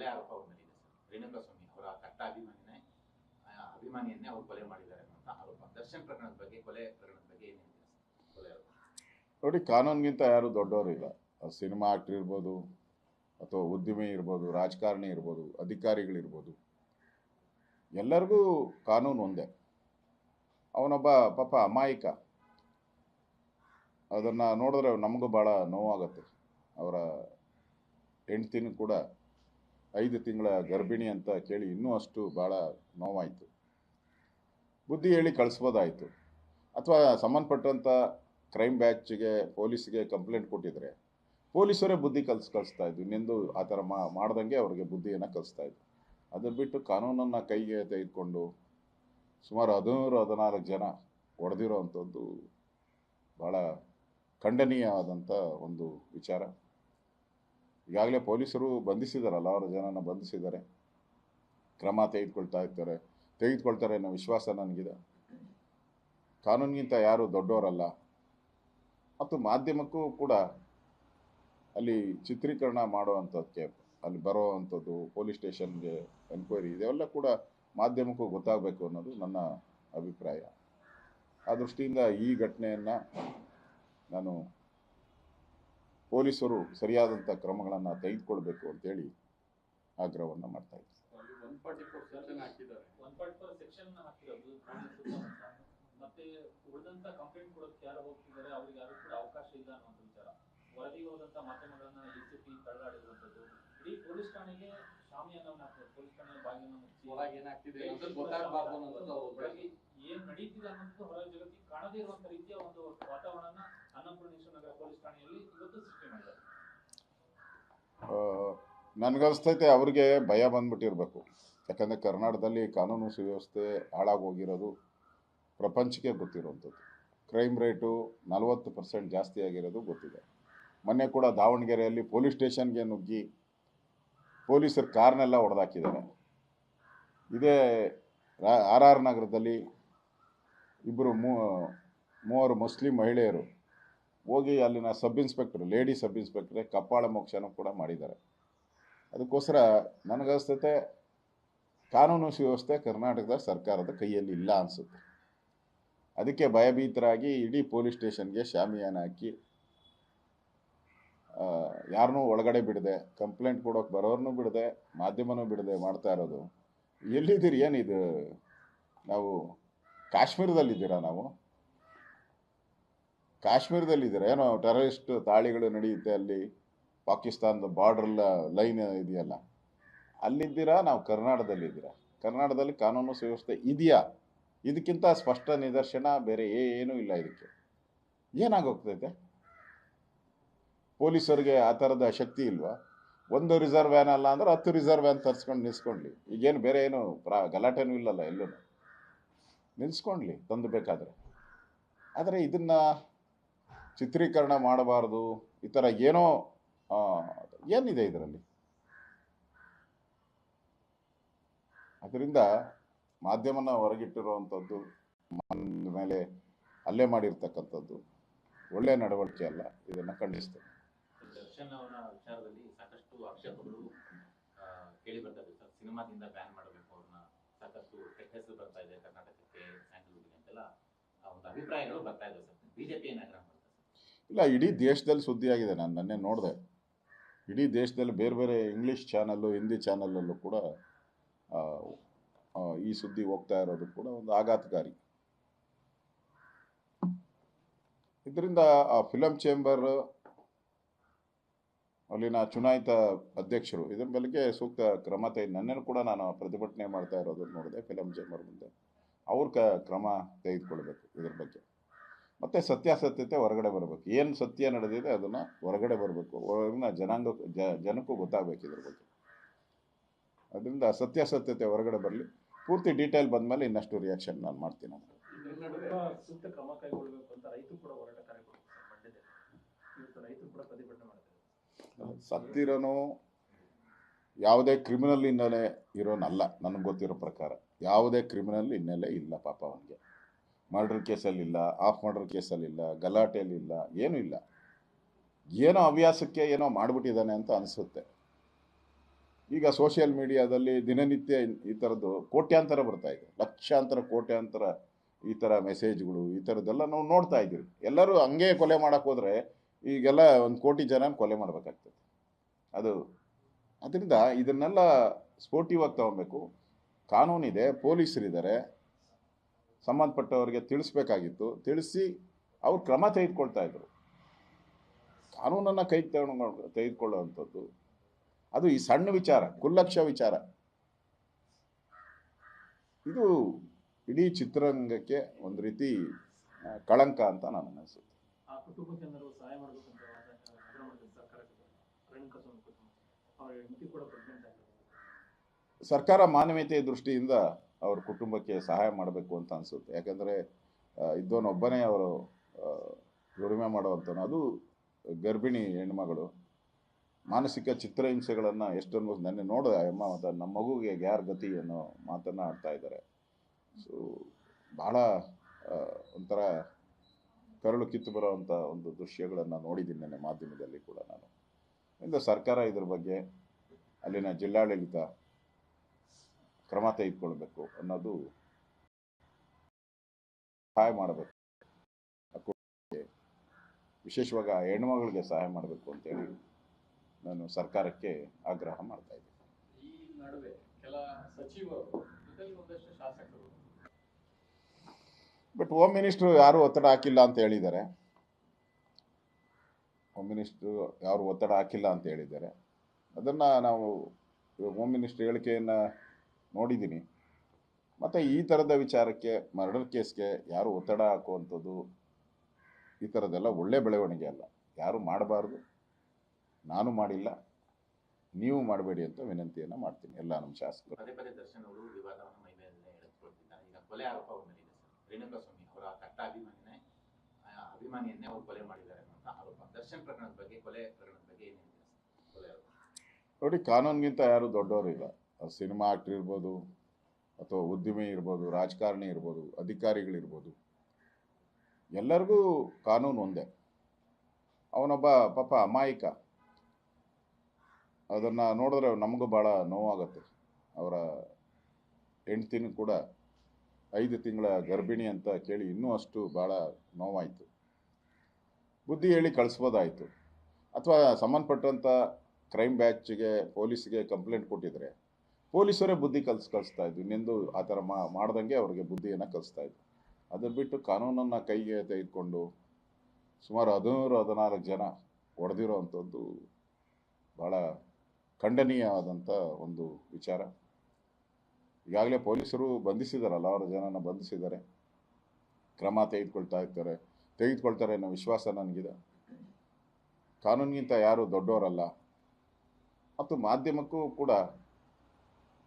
ಕೊಲೆ ಆರೋಪ ಅವ್ರ ಮೇಲಿದೆ ಸರ್. ರೇಣುಕಾಸ್ವಾಮಿ ಅವರ ಕಟ್ಟ ಅಭಿಮಾನಿನೇ ಅಭಿಮಾನಿಯನ್ನೇ ಅವ್ರು ಕೊಲೆ ಮಾಡಿದ್ದಾರೆ ಅಂತ ಆರೋಪ. ದರ್ಶನ್ ಪ್ರಕರಣದ ಬಗ್ಗೆ, ಕೊಲೆ ಪ್ರಕರಣದ ಬಗ್ಗೆ ಸರ್? ಕೊಲೆ ಆರೋಪ. ನೋಡಿ, ಕಾನೂನಿಗಿಂತ ಯಾರು ದೊಡ್ಡವರು ಇಲ್ಲ ಸಿನಿಮಾ ಆಕ್ಟರ್ ಇರ್ಬೋದು, ಅಥವಾ ಉದ್ಯಮಿ ಇರ್ಬೋದು, ರಾಜಕಾರಣಿ ಇರ್ಬೋದು, ಅಧಿಕಾರಿಗಳಿರ್ಬೋದು. ಎಲ್ಲರಿಗೂ ಕಾನೂನು ಒಂದೇ. ಅವನೊಬ್ಬ ಪಾಪ ಅಮಾಯಕ. ಅದನ್ನು ನೋಡಿದ್ರೆ ನಮಗೂ ಭಾಳ ನೋವಾಗುತ್ತೆ. ಅವರ ಹೆಂಡ್ತಿನೂ ಕೂಡ ಐದು ತಿಂಗಳ ಗರ್ಭಿಣಿ ಅಂತ ಕೇಳಿ ಇನ್ನೂ ಅಷ್ಟು ಭಾಳ ನೋವಾಯಿತು. ಬುದ್ಧಿ ಹೇಳಿ ಕಳಿಸ್ಬೋದಾಯಿತು. ಅಥವಾ ಸಂಬಂಧಪಟ್ಟಂಥ ಕ್ರೈಮ್ ಬ್ಯಾಚ್ಗೆ, ಪೊಲೀಸ್ಗೆ ಕಂಪ್ಲೇಂಟ್ ಕೊಟ್ಟಿದ್ರೆ ಪೊಲೀಸರೇ ಬುದ್ಧಿ ಕಲ್ಸ್, ಕಳಿಸ್ತಾ ಇದ್ವಿ. ನಿಂದು ಆ ಥರ ಮಾಡ್ದಂಗೆ ಅವ್ರಿಗೆ ಬುದ್ಧಿಯನ್ನು ಕಲಿಸ್ತಾ ಇದ್ವಿ. ಅದನ್ನು ಬಿಟ್ಟು ಕಾನೂನನ್ನು ಕೈಗೆ ತೆಗೆದುಕೊಂಡು ಸುಮಾರು ಹದಿಮೂರು ಹದಿನಾಲ್ಕು ಜನ ಹೊಡೆದಿರೋ ಅಂಥದ್ದು ಭಾಳ ಖಂಡನೀಯವಾದಂಥ ಒಂದು ವಿಚಾರ. ಈಗಾಗಲೇ ಪೊಲೀಸರು ಬಂಧಿಸಿದಾರಲ್ಲ, ಅವರ ಜನನ ಬಂಧಿಸಿದ್ದಾರೆ ಕ್ರಮ ತೆಗೆದುಕೊಳ್ತಾ ಇರ್ತಾರೆ. ತೆಗೆದುಕೊಳ್ತಾರೆ ಅನ್ನೋ ವಿಶ್ವಾಸ ನನಗಿದೆ. ಕಾನೂನಿಗಿಂತ ಯಾರು ದೊಡ್ಡವರಲ್ಲ. ಮತ್ತು ಮಾಧ್ಯಮಕ್ಕೂ ಕೂಡ ಅಲ್ಲಿ ಚಿತ್ರೀಕರಣ ಮಾಡುವಂಥದ್ದಕ್ಕೆ ಅಲ್ಲಿ ಬರೋವಂಥದ್ದು ಪೊಲೀಸ್ ಸ್ಟೇಷನ್ಗೆ ಎನ್ಕ್ವೈರಿ ಇದೆಲ್ಲ ಕೂಡ ಮಾಧ್ಯಮಕ್ಕೂ ಗೊತ್ತಾಗಬೇಕು ಅನ್ನೋದು ನನ್ನ ಅಭಿಪ್ರಾಯ. ಆ ದೃಷ್ಟಿಯಿಂದ ಈ ಘಟನೆಯನ್ನು ನಾನು ಪೊಲೀಸರು ಸರಿಯಾದಂಥ ಕ್ರಮಗಳನ್ನು ತೆಗೆದುಕೊಳ್ಬೇಕು ಅಂತೇಳಿ ಆಗ್ರಹವನ್ನು ಮಾಡ್ತಾ ಇದ್ದಾರೆ ಒನ್ ಫಾರ್ಟಿ ಫೋರ್ ಸೆಕ್ಷನ್ ಹಾಕಿದ್ದಾರೆ ಒನ್ ಪಾಯಿಂಟ್ ಫೋರ್ ಸೆಕ್ಷನ್ ಹಾಕಿರೋದು ಪ್ರಾಣಿ ಸುತ್ತಮುತ್ತ. ಮತ್ತೆ ಉಳಿದಂತ ಕಂಪ್ಲೇಂಟ್ ಕೊಡೋಕೆ ಯಾರು ಹೋಗ್ತಿದ್ದಾರೆ? ಅವ್ರಿಗೆ ಯಾರು ಕೂಡ ಅವಕಾಶ ಇಲ್ಲ ಅನ್ನೋ ವಿಚಾರ. ವರದಿಗೆ ಹೋದಂತ ಮಾಧ್ಯಮಗಳನ್ನ ಎಸಿಪಿ ತಳ್ಳಾಡಿರುವಂತದ್ದು. ಇಡೀ ಪೊಲೀಸ್ ಠಾಣೆಗೆ ಶಾಮಿಯಾನವನ್ನ ಹಾಕ್ತಾರೆ ಪೊಲೀಸ್ ಠಾಣೆ ಬಾಗಿಲನ್ನ ಮುಚ್ಚಿ ಒಳಗೆ ಏನಾಗ್ತಿದೆ ಅಂತ ಗೊತ್ತಾಗಬಾರ್ದು ಅನ್ನೋದು ಅವ್ರ ಒಳಗೆ ಏನ್ ನಡೀತಿದೆ ಅನ್ನೋದು ಹೊರ ಜಗತ್ತಿಗೆ ಕಾಣದೇ ಇರುವಂತ ರೀತಿಯ ಒಂದು ವಾತಾವರಣ ನನಗನ್ಸ್ತೈತೆ ಅವ್ರಿಗೆ ಭಯ ಬಂದ್ಬಿಟ್ಟಿರ್ಬೇಕು. ಯಾಕಂದರೆ ಕರ್ನಾಟಕದಲ್ಲಿ ಕಾನೂನು ಸುವ್ಯವಸ್ಥೆ ಹಾಳಾಗೋಗಿರೋದು ಪ್ರಪಂಚಕ್ಕೆ ಗೊತ್ತಿರುವಂಥದ್ದು. ಕ್ರೈಮ್ ರೇಟು ನಲವತ್ತು ಪರ್ಸೆಂಟ್ ಜಾಸ್ತಿ ಆಗಿರೋದು ಗೊತ್ತಿದೆ. ಮೊನ್ನೆ ಕೂಡ ದಾವಣಗೆರೆಯಲ್ಲಿ ಪೊಲೀಸ್ ಸ್ಟೇಷನ್ಗೆ ನುಗ್ಗಿ ಪೊಲೀಸರು ಕಾರ್ನೆಲ್ಲ ಹೊಡೆದಾಕಿದ್ದಾರೆ. ಇದೇ ಆರ್ ಆರ್ ನಗರದಲ್ಲಿ ಇಬ್ಬರು ಮೂವರು ಮುಸ್ಲಿಂ ಮಹಿಳೆಯರು ಹೋಗಿ ಅಲ್ಲಿನ ಸಬ್ ಇನ್ಸ್ಪೆಕ್ಟರ್, ಲೇಡಿ ಸಬ್ ಇನ್ಸ್ಪೆಕ್ಟ್ರೆ ಕಪ್ಪಾಳ ಮೋಕ್ಷನೂ ಕೂಡ ಮಾಡಿದ್ದಾರೆ. ಅದಕ್ಕೋಸ್ಕರ ನನಗನ್ಸ್ತೈತೆ ಕಾನೂನು ಸುವ್ಯವಸ್ಥೆ ಕರ್ನಾಟಕದ ಸರ್ಕಾರದ ಕೈಯಲ್ಲಿ ಇಲ್ಲ ಅನಿಸುತ್ತೆ. ಅದಕ್ಕೆ ಭಯಭೀತರಾಗಿ ಇಡೀ ಪೊಲೀಸ್ ಸ್ಟೇಷನ್ಗೆ ಶಾಮಿಯಾನ ಹಾಕಿ ಯಾರನ್ನೂ ಒಳಗಡೆ ಬಿಡದೆ, ಕಂಪ್ಲೇಂಟ್ ಕೊಡೋಕೆ ಬರೋರ್ನೂ ಬಿಡದೆ, ಮಾಧ್ಯಮನೂ ಬಿಡದೆ ಮಾಡ್ತಾ ಇರೋದು. ಎಲ್ಲಿದ್ದೀರಿ ಏನಿದು? ನಾವು ಕಾಶ್ಮೀರದಲ್ಲಿದ್ದೀರಾ ನಾವು? ಕಾಶ್ಮೀರದಲ್ಲಿದ್ದೀರಾ ಏನೋ ಟೆರರಿಸ್ಟ್ ದಾಳಿಗಳು ನಡೆಯುತ್ತೆ ಅಲ್ಲಿ, ಪಾಕಿಸ್ತಾನದ ಬಾರ್ಡರ್ ಲೈನ್ ಇದೆಯಲ್ಲ, ಅಲ್ಲಿದ್ದೀರಾ? ನಾವು ಕರ್ನಾಟಕದಲ್ಲಿದ್ದೀರಾ? ಕರ್ನಾಟಕದಲ್ಲಿ ಕಾನೂನು ಸುವ್ಯವಸ್ಥೆ ಇದೆಯಾ? ಇದಕ್ಕಿಂತ ಸ್ಪಷ್ಟ ನಿದರ್ಶನ ಬೇರೆ ಏನೂ ಇಲ್ಲ ಇದಕ್ಕೆ. ಏನಾಗೋಗ್ತೈತೆ? ಪೊಲೀಸರಿಗೆ ಆ ಥರದ ಶಕ್ತಿ ಇಲ್ವಾ? ಒಂದು ರಿಸರ್ವ್ ವ್ಯಾನ್ ಅಲ್ಲ ಅಂದ್ರೆ ಹತ್ತು ರಿಸರ್ವ್ ವ್ಯಾನ್ ತರಿಸ್ಕೊಂಡು ನಿಲ್ಸ್ಕೊಂಡ್ಲಿ. ಈಗೇನು ಬೇರೆ ಏನು ಪ್ರಾ, ಗಲಾಟೆನೂ ಇಲ್ಲಲ್ಲ ಎಲ್ಲೂ ನಿಲ್ಸ್ಕೊಂಡ್ಲಿ, ತಂದು ಬೇಕಾದರೆ. ಆದರೆ ಇದನ್ನು ಚಿತ್ರೀಕರಣ ಮಾಡಬಾರ್ದು, ಈ ಥರ ಏನೋ ಏನಿದೆ ಇದರಲ್ಲಿ? ಅದರಿಂದ ಮಾಧ್ಯಮನ ಹೊರಗಿಟ್ಟಿರುವಂಥದ್ದು ಮೇಲೆ ಅಲ್ಲೇ ಮಾಡಿರ್ತಕ್ಕಂಥದ್ದು ಒಳ್ಳೆಯ ನಡವಳಿಕೆ ಅಲ್ಲ, ಇದನ್ನು ಖಂಡಿಸ್ತೇನೆ. ಅವರ ವಿಚಾರದಲ್ಲಿ ಸಾಕಷ್ಟು ಆಕ್ಷೇಪಗಳು ಕೇಳಿ ಸಿನಿಮಾದಿಂದ ಬ್ಯಾನ್ ಮಾಡಬೇಕು ಅವ್ರನ್ನ. ಸಾಕಷ್ಟು ಕೆಟ್ಟ ಹೆಸರು ಬರ್ತಾ ಇದೆ ಕರ್ನಾಟಕಕ್ಕೆ ಸ್ಯಾಂಡಲ್ವುಡ್ಗೆ ಅಂತೆಲ್ಲ ಒಂದು ಅಭಿಪ್ರಾಯಗಳು ಬರ್ತಾ ಇದೆ ಸರ್. ಬಿಜೆಪಿ ಏನ್ ಆಗ್ರಹ ಮಾಡ್ತಾರೆ ಸರ್ ಇಲ್ಲ, ಇಡೀ ದೇಶದಲ್ಲಿ ಸುದ್ದಿಯಾಗಿದೆ. ನಾನು ನನ್ನೆ ನೋಡಿದೆ. ಇಡೀ ದೇಶದಲ್ಲಿ ಬೇರೆ ಬೇರೆ ಇಂಗ್ಲೀಷ್ ಚಾನಲ್ಲು ಹಿಂದಿ ಚಾನಲಲ್ಲೂ ಕೂಡ ಈ ಸುದ್ದಿ ಹೋಗ್ತಾ ಇರೋದು ಕೂಡ ಒಂದು ಆಘಾತಕಾರಿ. ಇದರಿಂದ, ಆ ಫಿಲಮ್ ಚೇಂಬರ್ ಅಲ್ಲಿನ ಚುನಾಯಿತ ಅಧ್ಯಕ್ಷರು ಇದರ ಬಗ್ಗೆ ಸೂಕ್ತ ಕ್ರಮ ತೆಗೆದು, ನನ್ನನ್ನು ಕೂಡ ನಾನು ಪ್ರತಿಭಟನೆ ಮಾಡ್ತಾ ಇರೋದನ್ನು ನೋಡಿದೆ ಫಿಲಮ್ ಚೇಂಬರ್ ಮುಂದೆ. ಅವ್ರ ಕ್ರಮ ತೆಗೆದುಕೊಳ್ಬೇಕು ಇದ್ರ ಬಗ್ಗೆ. ಮತ್ತು ಸತ್ಯಾಸತ್ಯತೆ ಹೊರಗಡೆ ಬರಬೇಕು. ಏನು ಸತ್ಯ ನಡೆದಿದೆ ಅದನ್ನು ಹೊರಗಡೆ ಬರಬೇಕು. ಹೊರಗಿನ ಜನಾಂಗ ಜ ಜನಕ್ಕೂ ಗೊತ್ತಾಗಬೇಕು ಇದ್ರ ಬಗ್ಗೆ. ಅದರಿಂದ ಸತ್ಯಾಸತ್ಯತೆ ಹೊರಗಡೆ ಬರಲಿ. ಪೂರ್ತಿ ಡೀಟೇಲ್ ಬಂದಮೇಲೆ ಇನ್ನಷ್ಟು ರಿಯಾಕ್ಷನ್ ನಾನು ಮಾಡ್ತೀನಿ ಅಂತ ಸತ್ತಿರೋನು ಯಾವುದೇ ಕ್ರಿಮಿನಲ್ ಹಿನ್ನೆಲೆ ಇರೋನಲ್ಲ ನನಗೆ ಗೊತ್ತಿರೋ ಪ್ರಕಾರ. ಯಾವುದೇ ಕ್ರಿಮಿನಲ್ ಹಿನ್ನೆಲೆ ಇಲ್ಲ ಪಾಪ ಅವನಿಗೆ. ಮರ್ಡರ್ ಕೇಸಲ್ಲಿಲ್ಲ, ಆಫ್ ಮರ್ಡರ್ ಕೇಸಲ್ಲಿಲ್ಲ ಗಲಾಟೆಯಲ್ಲಿ ಇಲ್ಲ ಏನೂ ಇಲ್ಲ. ಏನೋ ಹವ್ಯಾಸಕ್ಕೆ ಏನೋ ಮಾಡಿಬಿಟ್ಟಿದ್ದಾನೆ ಅಂತ ಅನಿಸುತ್ತೆ. ಈಗ ಸೋಷಿಯಲ್ ಮೀಡಿಯಾದಲ್ಲಿ ದಿನನಿತ್ಯ ಈ ಥರದ್ದು ಕೋಟ್ಯಾಂತರ ಬರ್ತಾ ಇದೆ. ಲಕ್ಷಾಂತರ, ಕೋಟ್ಯಾಂತರ ಈ ಥರ ಮೆಸೇಜ್ಗಳು, ಈ ಥರದ್ದೆಲ್ಲ ನಾವು ನೋಡ್ತಾ ಇದ್ದೀವಿ. ಎಲ್ಲರೂ ಹಂಗೆ ಕೊಲೆ ಮಾಡೋಕ್ಕೆ ಹೋದರೆ ಈಗೆಲ್ಲ ಒಂದು ಕೋಟಿ ಜನ ಕೊಲೆ ಮಾಡಬೇಕಾಗ್ತದೆ. ಅದು ಅದರಿಂದ ಇದನ್ನೆಲ್ಲ ಸ್ಪೋರ್ಟಿವ್ ತಗೊಬೇಕು. ಕಾನೂನಿದೆ, ಪೊಲೀಸರಿದ್ದಾರೆ. ಸಂಬಂಧಪಟ್ಟವರಿಗೆ ತಿಳಿಸ್ಬೇಕಾಗಿತ್ತು. ತಿಳಿಸಿ ಅವ್ರು ಕ್ರಮ ತೆಗೆದುಕೊಳ್ತಾ ಇದ್ರು. ಕಾನೂನನ್ನು ಕೈ ತೆಗೆದುಕೊಳ್ಳುವಂಥದ್ದು. ಅದು ಈ ಸಣ್ಣ ವಿಚಾರ ಕುಲ್ಲಕ್ಷ ವಿಚಾರ. ಇದು ಇಡೀ ಚಿತ್ರರಂಗಕ್ಕೆ ಒಂದು ರೀತಿ ಕಳಂಕ ಅಂತ ನಾನು ಅನಿಸುತ್ತೆ. ಸರ್ಕಾರ ಮಾನವೀಯತೆಯ ದೃಷ್ಟಿಯಿಂದ ಅವ್ರ ಕುಟುಂಬಕ್ಕೆ ಸಹಾಯ ಮಾಡಬೇಕು ಅಂತ ಅನಿಸುತ್ತೆ. ಯಾಕಂದರೆ ಇದ್ದವನೊಬ್ಬನೇ ಅವರು ದುಡಿಮೆ ಮಾಡುವಂಥನು ಅದು ಗರ್ಭಿಣಿ ಹೆಣ್ಮಗಳು. ಮಾನಸಿಕ ಚಿತ್ರಹಿಂಸೆಗಳನ್ನು ಎಷ್ಟೊಂದು ನೆನ್ನೆ ನೋಡಿದೆ ಅಮ್ಮ ಮತ್ತು ನಮ್ಮ ಮಗುಗೆ ಯಾರ ಗತಿ ಅನ್ನೋ ಮಾತನ್ನು ಆಡ್ತಾ ಇದ್ದಾರೆ. ಸೊ ಭಾಳ ಒಂಥರ ಕರಳು ಕಿತ್ತು ಬರೋವಂಥ ಒಂದು ದೃಶ್ಯಗಳನ್ನು ನೋಡಿದ್ದೀನಿ ನೆನ್ನೆ ಮಾಧ್ಯಮದಲ್ಲಿ ಕೂಡ ನಾನು. ಇಂದ ಸರ್ಕಾರ ಇದ್ರ ಬಗ್ಗೆ, ಅಲ್ಲಿನ ಜಿಲ್ಲಾಡಳಿತ ಕ್ರಮ ತೆಗೆದುಕೊಳ್ಬೇಕು ಅನ್ನೋದು ಸಹಾಯ ಮಾಡಬೇಕು. ವಿಶೇಷವಾಗಿ ಆ ಹೆಣ್ಮಗಳಿಗೆ ಸಹಾಯ ಮಾಡಬೇಕು ಅಂತೇಳಿ ನಾನು ಸರ್ಕಾರಕ್ಕೆ ಆಗ್ರಹ ಮಾಡ್ತಾ ಇದ್ದೀನಿ. ಬಟ್ ಹೋಮ್ ಮಿನಿಸ್ಟ್ರು ಯಾರು ಒತ್ತಡ ಹಾಕಿಲ್ಲ ಅಂತ ಹೇಳಿದ್ದಾರೆ. ಹೋಮ್ ಮಿನಿಸ್ಟ್ರು ಯಾರು ಒತ್ತಡ ಹಾಕಿಲ್ಲ ಅಂತ ಹೇಳಿದ್ದಾರೆ. ಅದನ್ನು ನಾವು ಹೋಮ್ ಮಿನಿಸ್ಟರ್ ಹೇಳಿಕೆಯನ್ನು ನೋಡಿದ್ದೀನಿ. ಮತ್ತು ಈ ಥರದ ವಿಚಾರಕ್ಕೆ ಮರ್ಡರ್ ಕೇಸ್ಗೆ ಯಾರು ಒತ್ತಡ ಹಾಕುವಂಥದ್ದು ಈ ಥರದ್ದೆಲ್ಲ ಒಳ್ಳೆ ಬೆಳವಣಿಗೆ ಅಲ್ಲ. ಯಾರು ಮಾಡಬಾರ್ದು ನಾನು ಮಾಡಿಲ್ಲ ನೀವು ಮಾಡಬೇಡಿ ಅಂತ ವಿನಂತಿಯನ್ನು ಮಾಡ್ತೀನಿ. ಎಲ್ಲ ನಮ್ಮ ಶಾಸಕರು. ನೋಡಿ ಕಾನೂನಿಗಿಂತ ಯಾರು ದೊಡ್ಡವರು ಇಲ್ಲ ಸಿನಿಮಾ ಆಕ್ಟ್ರ್ ಇರ್ಬೋದು ಅಥವಾ ಉದ್ಯಮಿ ಇರ್ಬೋದು, ರಾಜಕಾರಣಿ ಇರ್ಬೋದು, ಅಧಿಕಾರಿಗಳಿರ್ಬೋದು. ಎಲ್ಲರಿಗೂ ಕಾನೂನು ಒಂದೇ. ಅವನೊಬ್ಬ ಪಾಪ ಅಮಾಯಕ. ಅದನ್ನು ನೋಡಿದ್ರೆ ನಮಗೂ ಭಾಳ ನೋವಾಗುತ್ತೆ. ಅವರ ಹೆಂಡ್ತಿನೂ ಕೂಡ ಐದು ತಿಂಗಳ ಗರ್ಭಿಣಿ ಅಂತ ಕೇಳಿ ಇನ್ನೂ ಅಷ್ಟು ಭಾಳ ನೋವಾಯಿತು. ಬುದ್ಧಿ ಹೇಳಿ ಕಳಿಸ್ಬೋದಾಯಿತು. ಅಥವಾ ಸಂಬಂಧಪಟ್ಟಂಥ ಕ್ರೈಮ್ ಬ್ಯಾಚ್ಗೆ, ಪೊಲೀಸ್ಗೆ ಕಂಪ್ಲೇಂಟ್ ಕೊಟ್ಟಿದ್ರೆ ಪೊಲೀಸರೇ ಬುದ್ಧಿ ಕಲ್ಸ್ ಕಲಿಸ್ತಾ ಇದ್ವಿ. ನಿಂದು ಆ ಥರ ಮಾಡ್ದಂಗೆ ಅವ್ರಿಗೆ ಬುದ್ಧಿಯನ್ನು ಕಲಿಸ್ತಾ ಇದ್ವಿ. ಅದನ್ನು ಬಿಟ್ಟು ಕಾನೂನನ್ನು ಕೈಗೆ ತೆಗೆದುಕೊಂಡು ಸುಮಾರು ಹದಿನೂರು, ಹದಿನಾಲ್ಕು ಜನ ಹೊಡೆದಿರೋ ಅಂಥದ್ದು ಭಾಳ ಖಂಡನೀಯವಾದಂಥ ಒಂದು ವಿಚಾರ. ಈಗಾಗಲೇ ಪೊಲೀಸರು ಬಂಧಿಸಿದ್ದಾರೆ ಹಲವಾರು ಜನನ ಬಂಧಿಸಿದ್ದಾರೆ. ಕ್ರಮ ತೆಗೆದುಕೊಳ್ತಾ ಇರ್ತಾರೆ. ತೆಗೆದುಕೊಳ್ತಾರೆ ಅನ್ನೋ ವಿಶ್ವಾಸ ನನಗಿದೆ. ಕಾನೂನಿಗಿಂತ ಯಾರು ದೊಡ್ಡವರಲ್ಲ. ಮತ್ತು ಮಾಧ್ಯಮಕ್ಕೂ ಕೂಡ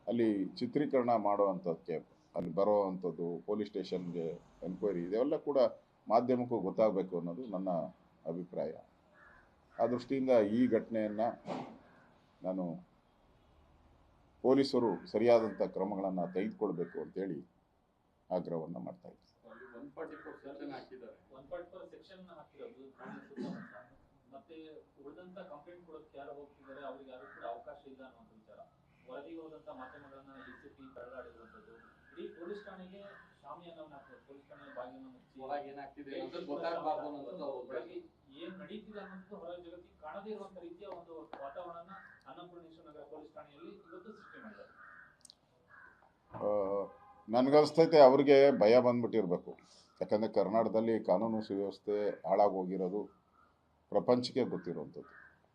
ಅಲ್ಲಿ ಚಿತ್ರೀಕರಣ ಮಾಡುವಂಥದ್ದಕ್ಕೆ ಅಲ್ಲಿ ಬರೋವಂಥದ್ದು ಪೊಲೀಸ್ ಸ್ಟೇಷನ್ಗೆ ಎನ್ಕ್ವೈರಿ ಇದೆಲ್ಲ ಕೂಡ ಮಾಧ್ಯಮಕ್ಕೂ ಗೊತ್ತಾಗಬೇಕು ಅನ್ನೋದು ನನ್ನ ಅಭಿಪ್ರಾಯ. ಆ ದೃಷ್ಟಿಯಿಂದ ಈ ಘಟನೆಯನ್ನು ನಾನು ಪೊಲೀಸರು ಸರಿಯಾದಂಥ ಕ್ರಮಗಳನ್ನು ತೆಗೆದುಕೊಳ್ಬೇಕು ಅಂತೇಳಿ ಆಗ್ರಹವನ್ನು ಮಾಡ್ತಾ ಇದ್ದೀನಿ. ವರದಿಗೆ ಹೋದಂತ ಮಾಧ್ಯಮಗಳನ್ನ ಪಿ ತಳ್ಳಾಡಿರುವಂಥದ್ದು ಇಡೀ ಪೊಲೀಸ್ ಠಾಣೆಗೆ ಶಾಮಿಯಾನವನ್ನು ಮಾಡ್ತಾರೆ ಪೊಲೀಸ್ ಠಾಣೆ ಬಾಗಿಲನ್ನ ಮುಚ್ಚಿ. ಹೊರಗೆ ಏನಾಗ್ತಿದೆ ಗೊತ್ತಾಗಬಾರ್ದು ಅನ್ನೋದು ಏನ್ ನಡೀತಿದೆ ಅನ್ನೋದು ಹೊರ ಜಗತ್ತಿಗೆ ಕಾಣದೇ ಇರುವಂತ ರೀತಿಯ ಒಂದು ವಾತಾವರಣ ಅನ್ನಪೂರ್ಣೇಶ್ವರ ನಗರ ಪೊಲೀಸ್ ಠಾಣೆಯಲ್ಲಿ ಇವತ್ತು ಸೃಷ್ಟಿ ಮಾಡಿದ್ದಾರೆ. ನನಗನ್ಸ್ತೈತೆ ಅವ್ರಿಗೆ ಭಯ ಬಂದ್ಬಿಟ್ಟಿರಬೇಕು. ಯಾಕಂದರೆ ಕರ್ನಾಟಕದಲ್ಲಿ ಕಾನೂನು ಸುವ್ಯವಸ್ಥೆ ಹಾಳಾಗೋಗಿರೋದು ಪ್ರಪಂಚಕ್ಕೆ ಗೊತ್ತಿರುವಂಥದ್ದು.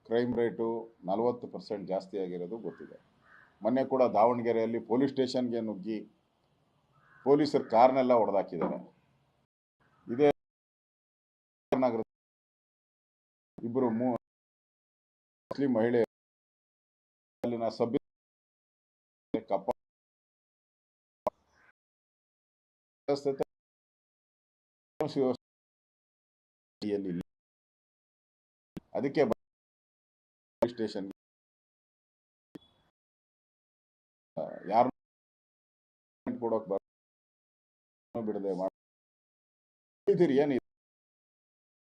ಕ್ರೈಮ್ ರೇಟು ನಲವತ್ತು ಪರ್ಸೆಂಟ್ ಜಾಸ್ತಿ ಆಗಿರೋದು ಗೊತ್ತಿದೆ. ಮೊನ್ನೆ ಕೂಡ ದಾವಣಗೆರೆಯಲ್ಲಿ ಪೊಲೀಸ್ ಸ್ಟೇಷನ್ಗೆ ನುಗ್ಗಿ ಪೊಲೀಸರು ಕಾರ್ನೆಲ್ಲ ಹೊಡೆದಾಕಿದ್ದಾರೆ ಇದೇ ನಗರ ಇಬ್ಬರು ಮೂ ಮುಸ್ಲಿಂ ಮಹಿಳೆ ಅಲ್ಲಿನ ಸಭ್ಯ ಕಪ್ಪ. ಅದಕ್ಕೆ ಸ್ಟೇಷನ್ ಯಾರು ಕೊಡೋಕೆ ಬರ ಬಿಡದೆ ಮಾಡಿದ್ದೀರಿ ಏನು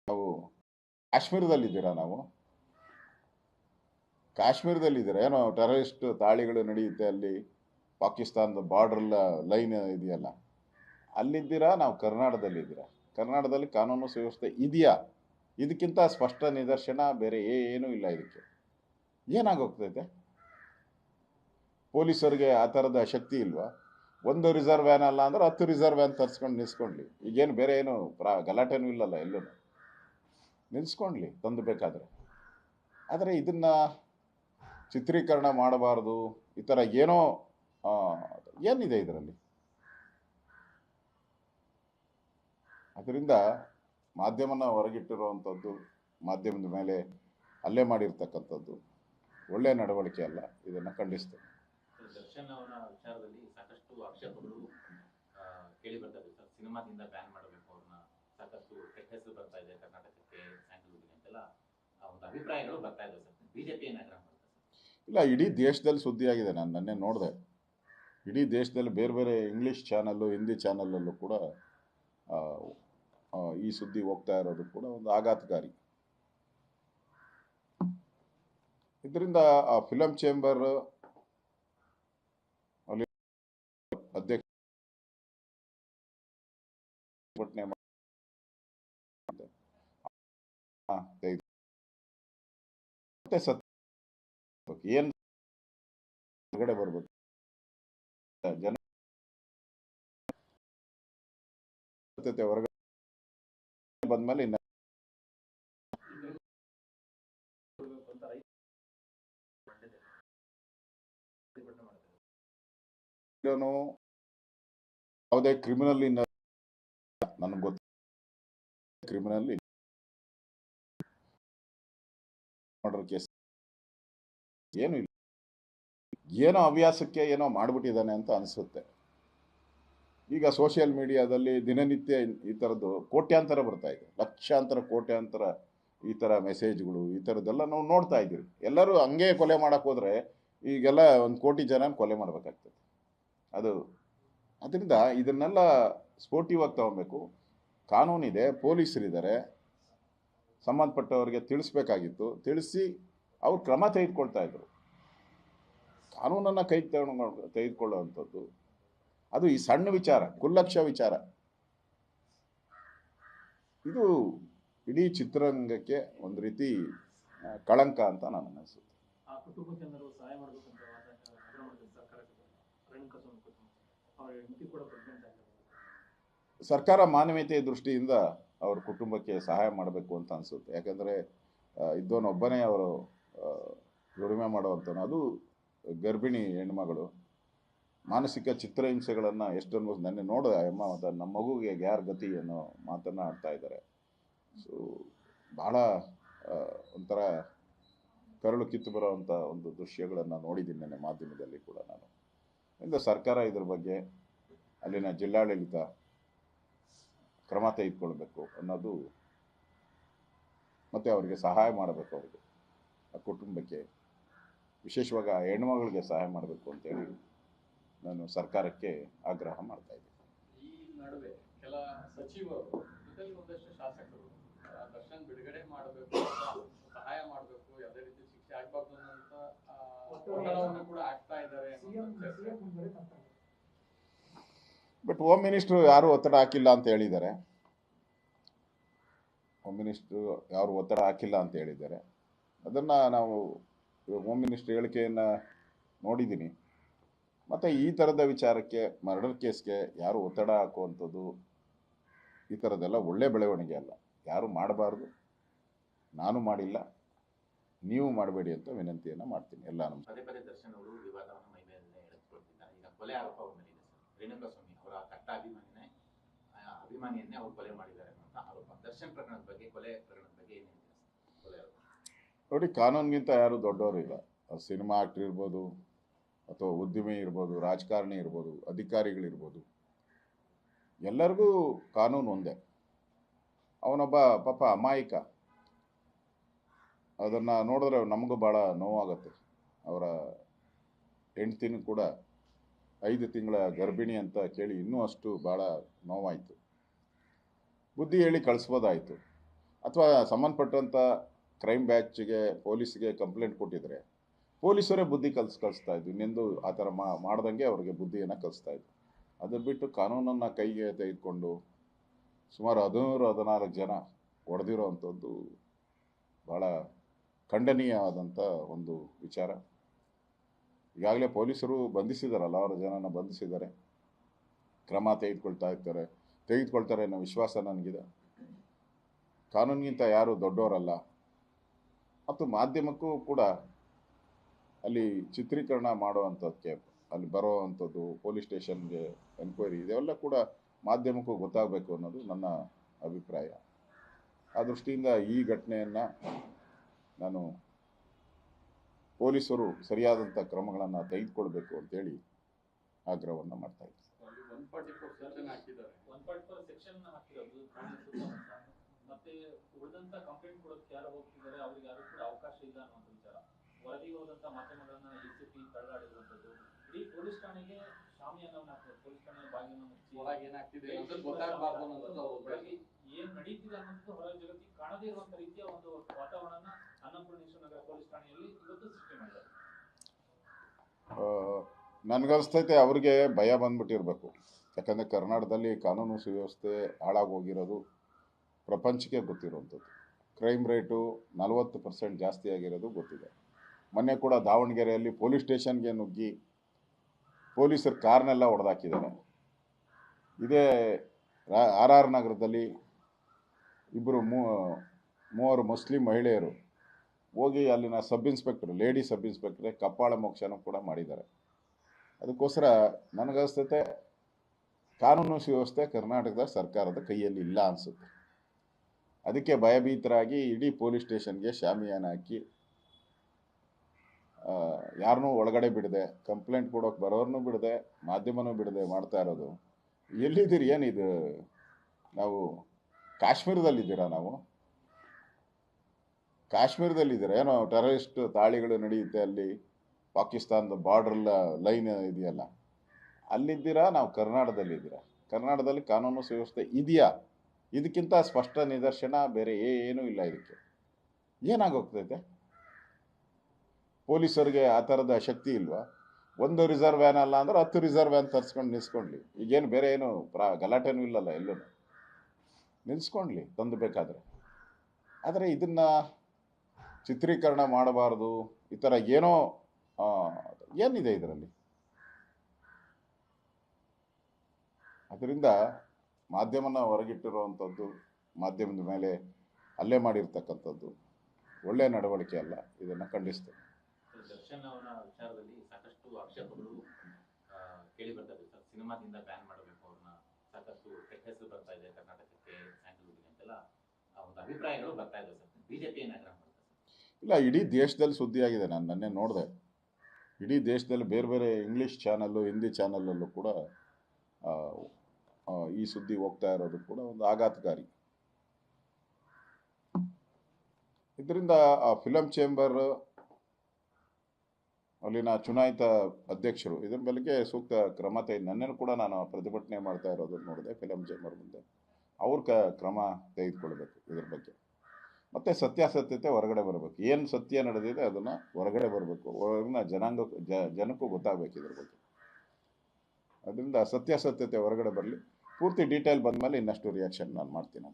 ನಾವು ಕಾಶ್ಮೀರದಲ್ಲಿದ್ದೀರಾ ನಾವು? ಕಾಶ್ಮೀರದಲ್ಲಿದ್ದೀರಾ? ಏನೋ ಟೆರರಿಸ್ಟ್ ದಾಳಿಗಳು ನಡೆಯುತ್ತೆ ಅಲ್ಲಿ, ಪಾಕಿಸ್ತಾನದ ಬಾರ್ಡರ್ ಲೈನ್ ಇದೆಯಲ್ಲ. ಅಲ್ಲಿದ್ದೀರಾ? ನಾವು ಕರ್ನಾಟಕದಲ್ಲಿದ್ದೀರಾ? ಕರ್ನಾಟಕದಲ್ಲಿ ಕಾನೂನು ಸುವ್ಯವಸ್ಥೆ ಇದೆಯಾ? ಇದಕ್ಕಿಂತ ಸ್ಪಷ್ಟ ನಿದರ್ಶನ ಬೇರೆ ಏನೂ ಇಲ್ಲ ಇದಕ್ಕೆ. ಏನಾಗೋಗ್ತೈತೆ? ಪೊಲೀಸರಿಗೆ ಆ ಥರದ ಶಕ್ತಿ ಇಲ್ವಾ? ಒಂದು ರಿಸರ್ವ್ ವ್ಯಾನ್ ಅಲ್ಲ ಅಂದ್ರೆ ಹತ್ತು ರಿಸರ್ವ್ ವ್ಯಾನ್ ತರಿಸ್ಕೊಂಡು ನಿಲ್ಸ್ಕೊಂಡ್ಲಿ. ಈಗೇನು ಬೇರೆ ಏನು ಪ್ರಾ ಗಲಾಟೆನೂ ಇಲ್ಲಲ್ಲ ಎಲ್ಲೂ. ನಿಲ್ಸ್ಕೊಂಡ್ಲಿ, ತಂದು ಬೇಕಾದರೆ. ಆದರೆ ಇದನ್ನು ಚಿತ್ರೀಕರಣ ಮಾಡಬಾರ್ದು, ಈ ಥರ ಏನೋ ಏನಿದೆ ಇದರಲ್ಲಿ? ಅದರಿಂದ ಮಾಧ್ಯಮನ ಹೊರಗಿಟ್ಟಿರುವಂಥದ್ದು, ಮಾಧ್ಯಮದ ಮೇಲೆ ಹಲ್ಲೆ ಮಾಡಿರ್ತಕ್ಕಂಥದ್ದು ಒಳ್ಳೆಯ ನಡವಳಿಕೆ ಅಲ್ಲ. ಇದನ್ನು ಖಂಡಿಸ್ತೇನೆ. ದರ್ಶನ್ ಅವರ ವಿಚಾರದಲ್ಲಿ ಸಾಕಷ್ಟು ಆಕ್ಷೇಪಗಳು ಕೇಳಿ ಬರ್ತಾ ಇದೆ ಸರ್, ಸಿನಿಮಾದಿಂದ ಬ್ಯಾನ್ ಮಾಡಬೇಕು ಅವ್ರನ್ನ. ಸಾಕಷ್ಟು ಕೆಟ್ಟ ಹೆಸರು ಬರ್ತಾ ಇದೆ ಕರ್ನಾಟಕಕ್ಕೆ ಸ್ಯಾಂಡಲ್ವುಡ್ಗೆ ಅಂತೆಲ್ಲ ಒಂದು ಅಭಿಪ್ರಾಯಗಳು ಬರ್ತಾ ಇದೆ ಸರ್. ಬಿಜೆಪಿ ಏನ್ ಆಗ್ರಹ ಸರ್? ಇಲ್ಲ, ಇಡೀ ದೇಶದಲ್ಲಿ ಸುದ್ದಿಯಾಗಿದೆ ನಾನು ನನ್ನೆ ನೋಡಿದೆ. ಇಡೀ ದೇಶದಲ್ಲಿ ಬೇರೆ ಬೇರೆ ಇಂಗ್ಲೀಷ್ ಚಾನಲ್ಲು ಹಿಂದಿ ಚಾನಲಲ್ಲೂ ಕೂಡ ಈ ಸುದ್ದಿ ಹೋಗ್ತಾ ಇರೋದು ಕೂಡ ಒಂದು ಆಘಾತಕಾರಿ. ಇದರಿಂದ ಆ ಫಿಲಮ್ ಚೇಂಬರ್ ಪ್ರತಿಭಟನೆ. ಮತ್ತೆ ಸತ್ ಏನು ಹೊರಗಡೆ ಬರ್ಬೇಕು ಜನ ಹೊರಗಡೆ ಬಂದ್ಮೇಲೆ ಇನ್ನ ಯಾವುದೇ ಕ್ರಿಮಿನಲ್ ಇನ್ನ ನನಗೆ ಗೊತ್ತ. Criminal murder case. ಏನು ಇಲ್ಲ. ಏನೋ ಹವ್ಯಾಸಕ್ಕೆ ಏನೋ ಮಾಡಿಬಿಟ್ಟಿದ್ದಾನೆ ಅಂತ ಅನಿಸುತ್ತೆ. ಈಗ ಸೋಷಿಯಲ್ ಮೀಡಿಯಾದಲ್ಲಿ ದಿನನಿತ್ಯ ಈ ಥರದ್ದು ಕೋಟ್ಯಾಂತರ ಬರ್ತಾ ಇದೆ. ಲಕ್ಷಾಂತರ ಕೋಟ್ಯಾಂತರ ಈ ಥರ ಮೆಸೇಜ್ಗಳು, ಈ ಥರದ್ದೆಲ್ಲ ನಾವು ನೋಡ್ತಾ ಇದ್ದೀವಿ. ಎಲ್ಲರೂ ಹಂಗೆ ಕೊಲೆ ಮಾಡೋಕ್ಕೆ ಹೋದರೆ ಈಗೆಲ್ಲ ಒಂದು ಕೋಟಿ ಜನ ಕೊಲೆ ಮಾಡಬೇಕಾಗ್ತದೆ. ಅದು ಅದರಿಂದ ಇದನ್ನೆಲ್ಲ ಸ್ಪೋರ್ಟಿವ್ ಆಗಿ ತಗೊಬೇಕು. ಕಾನೂನಿದೆ, ಪೊಲೀಸರಿದ್ದಾರೆ. ಸಂಬಂಧಪಟ್ಟವರಿಗೆ ತಿಳಿಸ್ಬೇಕಾಗಿತ್ತು. ತಿಳಿಸಿ ಅವ್ರು ಕ್ರಮ ತೆಗೆದುಕೊಳ್ತಾ ಇದ್ರು. ಕಾನೂನನ್ನು ಕೈ ತಗೊಂಡು ತೆಗೆದುಕೊಳ್ಳುವಂಥದ್ದು. ಅದು ಈ ಸಣ್ಣ ವಿಚಾರ ಕುಲ್ಲಕ್ಷ ವಿಚಾರ. ಇದು ಇಡೀ ಚಿತ್ರರಂಗಕ್ಕೆ ಒಂದು ರೀತಿ ಕಳಂಕ ಅಂತ ನಾನು ಅನಿಸುತ್ತೆ. ಸಹಾಯ ಸರ್ಕಾರ ಮಾನವೀಯತೆಯ ದೃಷ್ಟಿಯಿಂದ ಅವ್ರ ಕುಟುಂಬಕ್ಕೆ ಸಹಾಯ ಮಾಡಬೇಕು ಅಂತ ಅನಿಸುತ್ತೆ. ಯಾಕಂದರೆ ಇದ್ದವನೊಬ್ಬನೇ ಅವರು ದುಡಿಮೆ ಮಾಡುವಂಥವನು ಅದು ಗರ್ಭಿಣಿ ಹೆಣ್ಮಗಳು. ಮಾನಸಿಕ ಚಿತ್ರಹಿಂಸೆಗಳನ್ನು ಎಷ್ಟೊಂದು ನೆನ್ನೆ ನೋಡಿದೆ ಅಮ್ಮ ಮತ್ತು ನಮ್ಮ ಮಗುಗೆ ಯಾರ ಗತಿ ಅನ್ನೋ ಮಾತನ್ನು ಆಡ್ತಾ ಇದ್ದಾರೆ. ಸೊ ಭಾಳ ಒಂಥರ ಕರಳು ಕಿತ್ತು ಬರೋವಂಥ ಒಂದು ದೃಶ್ಯಗಳನ್ನು ನೋಡಿದ್ದೀನಿ ನನ್ನ ಮಾಧ್ಯಮದಲ್ಲಿ ಕೂಡ ನಾನು. ಇಂದ ಸರ್ಕಾರ ಇದ್ರ ಬಗ್ಗೆ, ಅಲ್ಲಿನ ಜಿಲ್ಲಾಡಳಿತ ಕ್ರಮ ತೆಗೆದುಕೊಳ್ಬೇಕು ಅನ್ನೋದು ಮತ್ತು ಅವರಿಗೆ ಸಹಾಯ ಮಾಡಬೇಕು ಅವರಿಗೆ ಆ ಕುಟುಂಬಕ್ಕೆ. ವಿಶೇಷವಾಗಿ ಆ ಹೆಣ್ಮಗಳಿಗೆ ಸಹಾಯ ಮಾಡಬೇಕು ಅಂತೇಳಿ ನಾನು ಸರ್ಕಾರಕ್ಕೆ ಆಗ್ರಹ ಮಾಡ್ತಾ ಇದ್ದೀನಿ. ಈ ನಡುವೆ ಕೆಲ ಸಚಿವರು ಒಂದಷ್ಟು ಶಾಸಕರು ಆ, ದರ್ಶನ್ ಬಿಡುಗಡೆ ಮಾಡಬೇಕು ಸಹಾಯ ಮಾಡಬೇಕು ಯಾವುದೇ ರೀತಿ ಶಿಕ್ಷೆ ಆಗಬಾರ್ದು ಒತ್ತಡವನ್ನು ಕೂಡ ಆಗ್ತಾ ಇದ್ದಾರೆ. ಬಟ್ ಹೋಮ್ ಮಿನಿಸ್ಟ್ರು ಯಾರು ಒತ್ತಡ ಹಾಕಿಲ್ಲ ಅಂತ ಹೇಳಿದ್ದಾರೆ. ಹೋಮ್ ಮಿನಿಸ್ಟ್ರು ಯಾರು ಒತ್ತಡ ಹಾಕಿಲ್ಲ ಅಂತ ಹೇಳಿದ್ದಾರೆ. ಅದನ್ನು ನಾವು ಹೋಮ್ ಮಿನಿಸ್ಟ್ರ್ ಹೇಳಿಕೆಯನ್ನು ನೋಡಿದ್ದೀನಿ ಮತ್ತು ಈ ಥರದ ವಿಚಾರಕ್ಕೆ ಮರ್ಡರ್ ಕೇಸ್ಗೆ ಯಾರು ಒತ್ತಡ ಹಾಕುವಂಥದ್ದು ಈ ಥರದ್ದೆಲ್ಲ ಒಳ್ಳೆ ಬೆಳವಣಿಗೆ ಅಲ್ಲ. ಯಾರು ಮಾಡಬಾರ್ದು, ನಾನು ಮಾಡಿಲ್ಲ, ನೀವು ಮಾಡಬೇಡಿ ಅಂತ ವಿನಂತಿಯನ್ನು ಮಾಡ್ತೀನಿ. ಎಲ್ಲ ನಮ್ಮ ಅವರು ಕಟ್ಟ ಅಭಿಮಾನಿನೇ ಅಭಿಮಾನಿಯನ್ನೇ ಅವ್ರು ಕೊಲೆ ಮಾಡಿದ್ದಾರೆ ಅಂತ ಆರೋಪ. ದರ್ಶನ್ ಪ್ರಕರಣದ ಬಗ್ಗೆ, ಕೊಲೆ ಪ್ರಕರಣದ ಬಗ್ಗೆ ಏನ್ ಕೊಲೆ ನೋಡಿ, ಕಾನೂನಿಗಿಂತ ಯಾರು ದೊಡ್ಡವರು ಇಲ್ಲ. ಸಿನಿಮಾ ಆಕ್ಟರ್ ಇರ್ಬೋದು, ಅಥವಾ ಉದ್ಯಮಿ ಇರ್ಬೋದು, ರಾಜಕಾರಣಿ ಇರ್ಬೋದು, ಅಧಿಕಾರಿಗಳಿರ್ಬೋದು. ಎಲ್ಲರಿಗೂ ಕಾನೂನು ಒಂದೇ. ಅವನೊಬ್ಬ ಪಾಪ ಅಮಾಯಕ. ಅದನ್ನು ನೋಡಿದ್ರೆ ನಮಗೂ ಭಾಳ ನೋವಾಗತ್ತೆ. ಅವರ ಹೆಂಡ್ತಿನೂ ಕೂಡ ಐದು ತಿಂಗಳ ಗರ್ಭಿಣಿ ಅಂತ ಕೇಳಿ ಇನ್ನೂ ಅಷ್ಟು ಭಾಳ ನೋವಾಯಿತು. ಬುದ್ಧಿ ಹೇಳಿ ಕಳಿಸ್ಬೋದಾಯಿತು. ಅಥವಾ ಸಂಬಂಧಪಟ್ಟಂಥ ಕ್ರೈಮ್ ಬ್ಯಾಚ್ಗೆ, ಪೊಲೀಸ್ಗೆ ಕಂಪ್ಲೇಂಟ್ ಕೊಟ್ಟಿದ್ರೆ ಪೊಲೀಸರೇ ಬುದ್ಧಿ ಕಲ್ಸ್, ಕಳಿಸ್ತಾ ಇದ್ವಿ. ನಿಂದು ಆ ಥರ ಮಾಡ್ದಂಗೆ ಅವ್ರಿಗೆ ಬುದ್ಧಿಯನ್ನು ಕಲಿಸ್ತಾ ಇದ್ವಿ. ಅದು ಬಿಟ್ಟು ಕಾನೂನನ್ನು ಕೈಗೆ ತೆಗೆದುಕೊಂಡು ಸುಮಾರು ಹದಿಮೂರು ಹದಿನಾಲ್ಕು ಜನ ಹೊಡೆದಿರೋ ಅಂಥದ್ದು ಭಾಳ ಖಂಡನೀಯವಾದಂಥ ಒಂದು ವಿಚಾರ. ಈಗಾಗಲೇ ಪೊಲೀಸರು ಬಂಧಿಸಿದಾರಲ್ಲ, ಅವರ ಜನನ ಬಂಧಿಸಿದ್ದಾರೆ ಕ್ರಮ ತೆಗೆದುಕೊಳ್ತಾ ಇರ್ತಾರೆ. ತೆಗೆದುಕೊಳ್ತಾರೆ ಅನ್ನೋ ವಿಶ್ವಾಸ ನನಗಿದೆ. ಕಾನೂನಿಗಿಂತ ಯಾರು ದೊಡ್ಡವರಲ್ಲ. ಮತ್ತು ಮಾಧ್ಯಮಕ್ಕೂ ಕೂಡ ಅಲ್ಲಿ ಚಿತ್ರೀಕರಣ ಮಾಡುವಂಥದ್ದಕ್ಕೆ ಅಲ್ಲಿ ಬರೋವಂಥದ್ದು, ಪೊಲೀಸ್ ಸ್ಟೇಷನ್ಗೆ ಎನ್ಕ್ವೈರಿ ಇದೆಲ್ಲ ಕೂಡ ಮಾಧ್ಯಮಕ್ಕೂ ಗೊತ್ತಾಗಬೇಕು ಅನ್ನೋದು ನನ್ನ ಅಭಿಪ್ರಾಯ. ಆ ದೃಷ್ಟಿಯಿಂದ ಈ ಘಟನೆಯನ್ನು ನಾನು ಪೊಲೀಸರು ಸರಿಯಾದಂಥ ಕ್ರಮಗಳನ್ನು ತೆಗೆದುಕೊಳ್ಬೇಕು ಅಂತೇಳಿ ಆಗ್ರಹವನ್ನು ಮಾಡ್ತಾ ಇದ್ದಾರೆ ಏನ್ ನಡೀತಿದೆ ಅನ್ನೋದು ಹೊರ ಜಗತ್ತಿಗೆ ಕಾಣದೇ ಇರುವಂತ ರೀತಿಯ ಒಂದು ವಾತಾವರಣನ ಅನ್ನಪೂರ್ಣೇಶ್ವರ ಪೊಲೀಸ್ ಠಾಣೆಯಲ್ಲಿ ನನಗನ್ಸ್ತೈತೆ ಅವ್ರಿಗೆ ಭಯ ಬಂದ್ಬಿಟ್ಟಿರಬೇಕು. ಯಾಕಂದರೆ ಕರ್ನಾಟಕದಲ್ಲಿ ಕಾನೂನು ಸುವ್ಯವಸ್ಥೆ ಹಾಳಾಗೋಗಿರೋದು ಪ್ರಪಂಚಕ್ಕೆ ಗೊತ್ತಿರುವಂಥದ್ದು. ಕ್ರೈಮ್ ರೇಟು ನಲವತ್ತು ಪರ್ಸೆಂಟ್ ಜಾಸ್ತಿ ಆಗಿರೋದು ಗೊತ್ತಿದೆ. ಮೊನ್ನೆ ಕೂಡ ದಾವಣಗೆರೆಯಲ್ಲಿ ಪೊಲೀಸ್ ಸ್ಟೇಷನ್ಗೆ ನುಗ್ಗಿ ಪೊಲೀಸರು ಕಾರ್ನೆಲ್ಲ ಹೊಡೆದಾಕಿದ್ದಾರೆ. ಇದೇ ಆರ್ ಆರ್ ನಗರದಲ್ಲಿ ಇಬ್ಬರು ಮೂವರು ಮುಸ್ಲಿಂ ಮಹಿಳೆಯರು ಹೋಗಿ ಅಲ್ಲಿನ ಸಬ್ ಇನ್ಸ್ಪೆಕ್ಟರ್, ಲೇಡಿ ಸಬ್ ಇನ್ಸ್ಪೆಕ್ಟ್ರೆ ಕಪ್ಪಾಳ ಮೋಕ್ಷನೂ ಕೂಡ ಮಾಡಿದ್ದಾರೆ. ಅದಕ್ಕೋಸ್ಕರ ನನಗನ್ಸ್ತೈತೆ ಕಾನೂನು ಸುವ್ಯವಸ್ಥೆ ಕರ್ನಾಟಕದ ಸರ್ಕಾರದ ಕೈಯಲ್ಲಿ ಇಲ್ಲ ಅನಿಸುತ್ತೆ. ಅದಕ್ಕೆ ಭಯಭೀತರಾಗಿ ಇಡೀ ಪೊಲೀಸ್ ಸ್ಟೇಷನ್ಗೆ ಶಾಮಿಯಾನ ಹಾಕಿ ಯಾರನ್ನೂ ಒಳಗಡೆ ಬಿಡದೆ, ಕಂಪ್ಲೇಂಟ್ ಕೊಡೋಕೆ ಬರೋರ್ನೂ ಬಿಡದೆ, ಮಾಧ್ಯಮನೂ ಬಿಡದೆ ಮಾಡ್ತಾ ಇರೋದು. ಎಲ್ಲಿದ್ದೀರಿ ಏನಿದು? ನಾವು ಕಾಶ್ಮೀರದಲ್ಲಿದ್ದೀರಾ ನಾವು? ಕಾಶ್ಮೀರದಲ್ಲಿದ್ದೀರಾ. ಏನೋ ಟೆರರಿಸ್ಟ್ ದಾಳಿಗಳು ನಡೆಯುತ್ತೆ ಅಲ್ಲಿ, ಪಾಕಿಸ್ತಾನದ ಬಾರ್ಡರ್ ಲೈನ್ ಇದೆಯಲ್ಲ, ಅಲ್ಲಿದ್ದೀರಾ? ನಾವು ಕರ್ನಾಟಕದಲ್ಲಿದ್ದೀರಾ? ಕರ್ನಾಟಕದಲ್ಲಿ ಕಾನೂನು ಸುವ್ಯವಸ್ಥೆ ಇದೆಯಾ? ಇದಕ್ಕಿಂತ ಸ್ಪಷ್ಟ ನಿದರ್ಶನ ಬೇರೆ ಏನೂ ಇಲ್ಲ ಇದಕ್ಕೆ. ಏನಾಗೋಗ್ತೈತೆ? ಪೊಲೀಸರಿಗೆ ಆ ಥರದ ಶಕ್ತಿ ಇಲ್ವಾ? ಒಂದು ರಿಸರ್ವ್ ವ್ಯಾನ್ ಅಲ್ಲ ಅಂದ್ರೆ ಹತ್ತು ರಿಸರ್ವ್ ವ್ಯಾನ್ ತರಿಸ್ಕೊಂಡು ನಿಲ್ಸ್ಕೊಂಡ್ಲಿ. ಈಗೇನು ಬೇರೆ ಏನು ಪ್ರಾ, ಗಲಾಟೆನೂ ಇಲ್ಲಲ್ಲ ಎಲ್ಲೂ ನಿಲ್ಸ್ಕೊಂಡ್ಲಿ, ತಂದು ಬೇಕಾದರೆ. ಆದರೆ ಇದನ್ನು ಚಿತ್ರೀಕರಣ ಮಾಡಬಾರ್ದು. ಈ ಥರ ಏನೋ ಏನಿದೆ ಇದರಲ್ಲಿ? ಅದರಿಂದ ಮಾಧ್ಯಮನ ಹೊರಗಿಟ್ಟಿರುವಂಥದ್ದು, ಮಾಧ್ಯಮದ ಮೇಲೆ ಅಲ್ಲೇ ಮಾಡಿರ್ತಕ್ಕಂಥದ್ದು ಒಳ್ಳೆಯ ನಡವಳಿಕೆ ಅಲ್ಲ. ಇದನ್ನು ಖಂಡಿಸ್ತೇನೆ. ದರ್ಶನ್ ಅವರ ವಿಚಾರದಲ್ಲಿ ಸಾಕಷ್ಟು ಆಕ್ಷೇಪಗಳು ಕೇಳಿ ಸರ್, ಸಿನಿಮಾದಿಂದ ಬ್ಯಾನ್ ಮಾಡಬೇಕು ಅವ್ರನ್ನ. ಸಾಕಷ್ಟು ಕೆಟ್ಟ ಹೆಸರು ಬರ್ತಾ ಇದೆ ಕರ್ನಾಟಕಕ್ಕೆ ಸ್ಯಾಂಡಲ್ವುಡ್ಗೆ ಅಂತೆಲ್ಲ. ಒಂದು ಅಭಿಪ್ರಾಯಗಳು ಬರ್ತಾ ಇದೆ ಸರ್. ಬಿಜೆಪಿ ಏನ್ ಆಗ್ರಹ ಮಾಡ್ತಾರೆ ಸರ್? ಇಲ್ಲ, ಇಡೀ ದೇಶದಲ್ಲಿ ಸುದ್ದಿ ಆಗಿದೆ ನಾನು ನನ್ನೇ ನೋಡಿದೆ. ಇಡೀ ದೇಶದಲ್ಲಿ ಬೇರೆ ಬೇರೆ ಇಂಗ್ಲೀಷ್ ಚಾನಲ್ಲು ಹಿಂದಿ ಚಾನಲಲ್ಲೂ ಕೂಡ ಈ ಸುದ್ದಿ ಹೋಗ್ತಾ ಇರೋದು ಕೂಡ ಒಂದು ಆಘಾತಕಾರಿ. ಇದರಿಂದ, ಆ ಫಿಲಂ ಚೇಂಬರ್ ಅಲ್ಲಿನ ಚುನಾಯಿತ ಅಧ್ಯಕ್ಷರು, ಇದ್ರ ಬಗ್ಗೆ ಸೂಕ್ತ ಕ್ರಮ ತೆಗೆದು ನನ್ನನ್ನು ಕೂಡ ನಾನು ಪ್ರತಿಭಟನೆ ಮಾಡ್ತಾ ಇರೋದು ನೋಡಿದೆ ಫಿಲಂ ಚೇಂಬರ್ ಮುಂದೆ. ಅವ್ರ ಕ್ರಮ ತೆಗೆದುಕೊಳ್ಬೇಕು ಇದ್ರ ಬಗ್ಗೆ. ಮತ್ತು ಸತ್ಯಾಸತ್ಯತೆ ಹೊರಗಡೆ ಬರಬೇಕು. ಏನು ಸತ್ಯ ನಡೆದಿದೆ ಅದನ್ನು ಹೊರಗಡೆ ಬರಬೇಕು. ಹೊರಗಿನ ಜನಾಂಗ ಜ ಜನಕ್ಕೂ ಗೊತ್ತಾಗಬೇಕು ಇದ್ರ ಬಗ್ಗೆ. ಅದರಿಂದ ಸತ್ಯಾಸತ್ಯತೆ ಹೊರಗಡೆ ಬರಲಿ. ಪೂರ್ತಿ ಡೀಟೇಲ್ ಬಂದಮೇಲೆ ಇನ್ನಷ್ಟು ರಿಯಾಕ್ಷನ್ ನಾನು ಮಾಡ್ತೀನಿ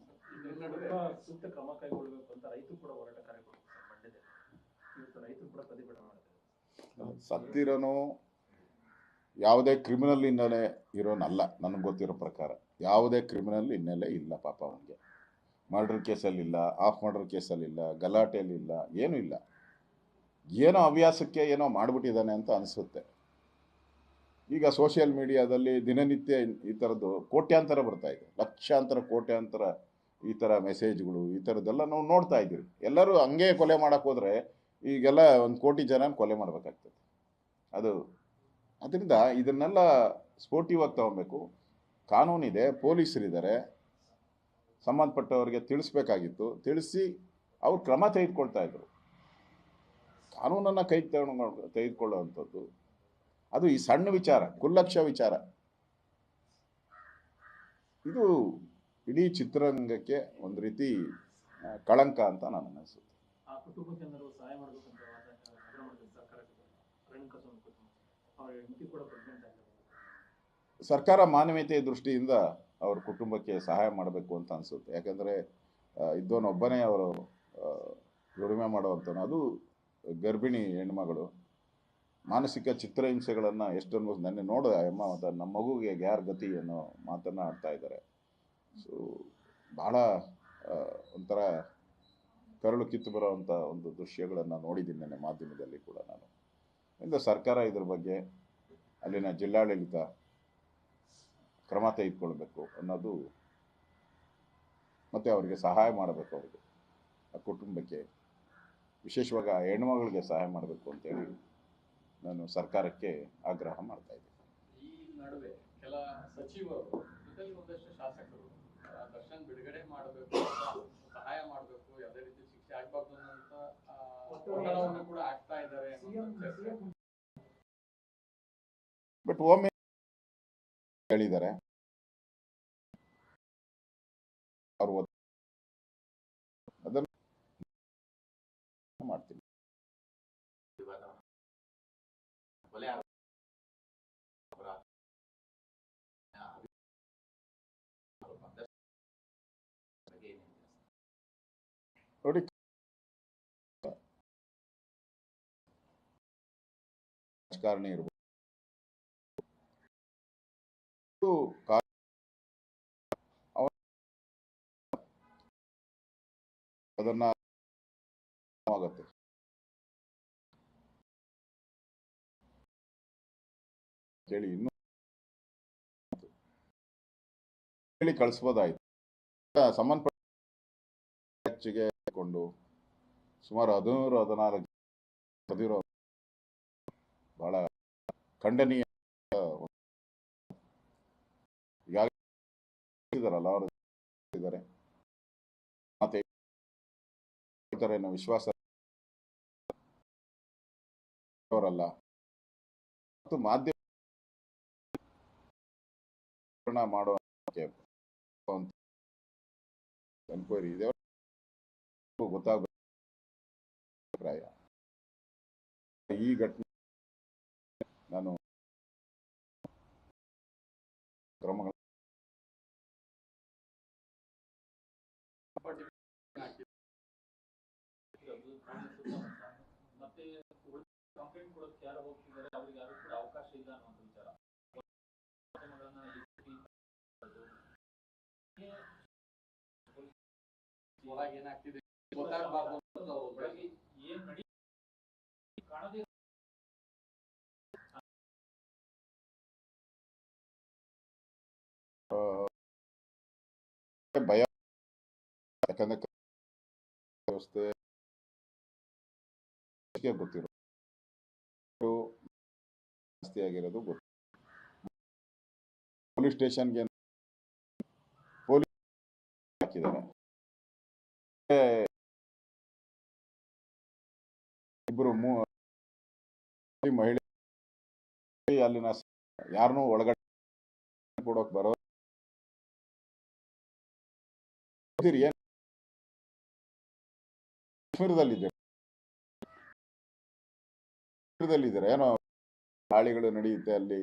ಸತ್ತಿರೋನು ಯಾವುದೇ ಕ್ರಿಮಿನಲ್ ಹಿನ್ನೆಲೆ ಇರೋನಲ್ಲ. ನನಗೆ ಗೊತ್ತಿರೋ ಪ್ರಕಾರ. ಯಾವುದೇ ಕ್ರಿಮಿನಲ್ ಹಿನ್ನೆಲೆ ಇಲ್ಲ ಪಾಪ ಅವನಿಗೆ. ಮರ್ಡರ್ ಕೇಸಲ್ಲಿಲ್ಲ, ಆಫ್ ಮರ್ಡರ್ ಕೇಸಲ್ಲಿಲ್ಲ, ಗಲಾಟೆಯಲ್ಲಿಲ್ಲ, ಏನೂ ಇಲ್ಲ. ಏನೋ ಹವ್ಯಾಸಕ್ಕೆ ಏನೋ ಮಾಡಿಬಿಟ್ಟಿದ್ದಾನೆ ಅಂತ ಅನಿಸುತ್ತೆ. ಈಗ ಸೋಷಿಯಲ್ ಮೀಡಿಯಾದಲ್ಲಿ ದಿನನಿತ್ಯ ಈ ಥರದ್ದು ಕೋಟ್ಯಾಂತರ ಬರ್ತಾ ಇದೆ. ಲಕ್ಷಾಂತರ, ಕೋಟ್ಯಾಂತರ ಈ ಥರ ಮೆಸೇಜ್ಗಳು ಈ ಥರದ್ದೆಲ್ಲ ನಾವು ನೋಡ್ತಾ ಇದ್ದೀವಿ. ಎಲ್ಲರೂ ಹಂಗೆ ಕೊಲೆ ಮಾಡೋಕ್ಕೆ ಹೋದರೆ ಈಗೆಲ್ಲ ಒಂದು ಕೋಟಿ ಜನ ಕೊಲೆ ಮಾಡಬೇಕಾಗ್ತದೆ. ಅದು, ಅದರಿಂದ ಇದನ್ನೆಲ್ಲ ಸ್ಪೋರ್ಟಿವ್ ಆಗಿ ತಗೊಬೇಕು. ಕಾನೂನಿದೆ, ಪೊಲೀಸರಿದ್ದಾರೆ. ಸಂಬಂಧಪಟ್ಟವರಿಗೆ ತಿಳಿಸ್ಬೇಕಾಗಿತ್ತು. ತಿಳಿಸಿ ಅವರು ಕ್ರಮ ತೆಗೆದುಕೊಳ್ತಾ ಇದ್ದರು ಕಾನೂನನ್ನು ಕೈ ತೆಗೆದುಕೊಳ್ಳುವಂಥದ್ದು. ಅದು ಈ ಸಣ್ಣ ವಿಚಾರ ಕುಲ್ಲಕ್ಷ ವಿಚಾರ. ಇದು ಇಡೀ ಚಿತ್ರರಂಗಕ್ಕೆ ಒಂದು ರೀತಿ ಕಳಂಕ ಅಂತ ನಾನು ಅನಿಸುತ್ತೆ. ಸರ್ಕಾರ ಮಾನವೀಯತೆಯ ದೃಷ್ಟಿಯಿಂದ ಅವ್ರ ಕುಟುಂಬಕ್ಕೆ ಸಹಾಯ ಮಾಡಬೇಕು ಅಂತ ಅನಿಸುತ್ತೆ. ಯಾಕಂದರೆ ಇದ್ದವನೊಬ್ಬನೇ ಅವರು ದುಡಿಮೆ ಮಾಡುವಂಥವನು ಅದು ಗರ್ಭಿಣಿ ಹೆಣ್ಮಗಳು. ಮಾನಸಿಕ ಚಿತ್ರಹಿಂಸೆಗಳನ್ನು ಎಷ್ಟೊಂದು ನನ್ನ ನೋಡಿದೆ ಎಮ್ಮ ಅಮ್ಮ ನಮ್ಮ ಮಗುಗೆ ಯಾರು ಗತಿ ಅನ್ನೋ ಮಾತನ್ನು ಆಡ್ತಾ ಇದ್ದಾರೆ. ಸೊ ಭಾಳ ಒಂಥರ ಕರಳು ಕಿತ್ತು ಬರೋವಂಥ ಒಂದು ದೃಶ್ಯಗಳನ್ನು ನೋಡಿದ್ದೀನಿ ನನ್ನ ಮಾಧ್ಯಮದಲ್ಲಿ ಕೂಡ ನಾನು. ಇಂದ ಸರ್ಕಾರ ಇದ್ರ ಬಗ್ಗೆ, ಅಲ್ಲಿನ ಜಿಲ್ಲಾಡಳಿತ ಕ್ರಮ ತೆಗೆದುಕೊಳ್ಬೇಕು ಅನ್ನೋದು ಮತ್ತು ಅವರಿಗೆ ಸಹಾಯ ಮಾಡಬೇಕು ಅವರಿಗೆ ಆ ಕುಟುಂಬಕ್ಕೆ ವಿಶೇಷವಾಗಿ ಆ ಹೆಣ್ಮಗಳಿಗೆ ಸಹಾಯ ಮಾಡಬೇಕು ಅಂತೇಳಿ ನಾನು ಸರ್ಕಾರಕ್ಕೆ ಆಗ್ರಹ ಮಾಡ್ತಾ ಇದ್ದೀನಿ ಈ ನಡುವೆ ಕೆಲ ಸಚಿವರು ಜೊತೆಲಿ ಒಂದಷ್ಟು ಶಾಸಕರು ಆ, ದರ್ಶನ್ ಬಿಡುಗಡೆ ಮಾಡಬೇಕು ಸಹಾಯ ಮಾಡಬೇಕು ಯಾವುದೇ ರೀತಿ ಶಿಕ್ಷೆ ಆಗ್ಬಾರ್ದು ಅನ್ನೋಂಥ ಒತ್ತಡವನ್ನು ಕೂಡ ಆಗ್ತಾ ಇದ್ದಾರೆ. ಬಟ್ ಒಮ್ಮೆ ಹೇಳಿದ್ದಾರೆ ಅವರು ಅದನ್ನು ಮಾಡ್ತೀನಿ? ನೋಡಿ. ರಾಜಕಾರಣಿ ಇರ್ಬೋದು. ಅದನ್ನ ಆಗುತ್ತೆ. ಹೇಳಿ ಕಳಿಸ್ಬೋದಾಯ್ತು. ಸಂಬಂಧಪಟ್ಟ ಹೆಚ್ಚಿಗೆ ಕೊಂಡು ಸುಮಾರು ಹದಿಮೂರು ಹದಿನಾಲ್ಕು ಬದಿರೋ ಬಹಳ ಖಂಡನೀಯ ಈಗಾಗಲೇ ಇದಾರಲ್ಲ, ಅವರು ಇದ್ದಾರೆ ಮತ್ತೆ ವಿಶ್ವಾಸ ಅವರಲ್ಲ. ಮತ್ತು ಮಾಧ್ಯಮ ಮಾಡುವ ಎನ್ಕ್ವೈರಿ ಇದೆ. ಗೊತ್ತಾಗಬೇಕು ಅಭಿಪ್ರಾಯ. ಈ ಘಟನೆ ನಾನು ಕ್ರಮಗಳು ಬಟ್ ಹಾಕಿ ಇರೋದು ಠಾಣೆ ಸುತ್ತಮುತ್ತ. ಮತ್ತೆ ಯಾರು ಹೋಗ್ತಿದ್ದಾರೆ, ಅವ್ರಿಗೆ ಯಾರು ಕೂಡ ಅವಕಾಶ ಇಲ್ಲ ಅನ್ನುವಂಥ ವಿಚಾರ. ಏನಾಗ್ತಿದೆ ಕಾಣದೇ ಭಯ ಯಾಕಂದ್ರೆ ವ್ಯವಸ್ಥೆ ಗೊತ್ತಿರೋ ಜಾಸ್ತಿ ಆಗಿರೋದು ಗೊತ್ತು. ಪೊಲೀಸ್ ಸ್ಟೇಷನ್ಗೆ ಪೊಲೀಸ್ ಹಾಕಿದ್ದಾರೆ. ಇಬ್ಬರು ಮೂ ಮಹಿಳೆ ಅಲ್ಲಿನ ಯಾರನ್ನೂ ಒಳಗಡೆ ಕೊಡೋಕೆ ಬರೋ ಇದ್ದೀರಿ ಏನ್ ಕಾಶ್ಮೀರದಲ್ಲಿದ್ದೀರಿ ಏನೋ ಗಾಳಿಗಳು ನಡೆಯುತ್ತೆ ಅಲ್ಲಿ.